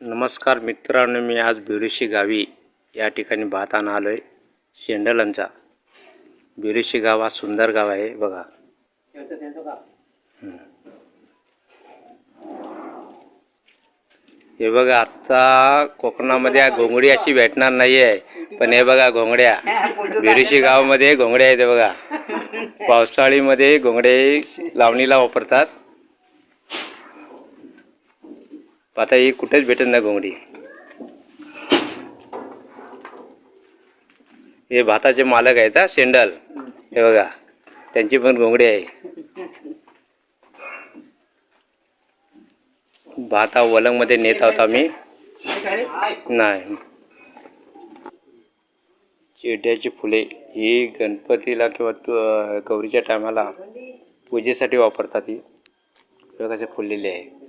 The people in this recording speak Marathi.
नमस्कार मित्रांनो मी आज बिरुशी गावी या ठिकाणी भात आलो आहे शेंडलांचा बिरुशी गाव हा सुंदर गाव आहे बघा. हे बघा आत्ता कोकणामध्ये घोंगडी अशी भेटणार नाही आहे पण हे बघा घोंगड्या. बिरुशी गावामध्ये घोंगड्या आहेत बघा. पावसाळीमध्ये घोंगडे लावणीला वापरतात. आता ही कुठेच भेटत नाही घोंगडी हे भाताचे मालक आहेत हा शेंडल. हे बघा त्यांची पण घोंगडी आहे. भाता वलंगमध्ये नेत आहोत आम्ही. नाही. चेड्याची फुले ही गणपतीला किंवा गौरीच्या टायमाला पूजेसाठी वापरतात ही. कसे फुललेली आहे.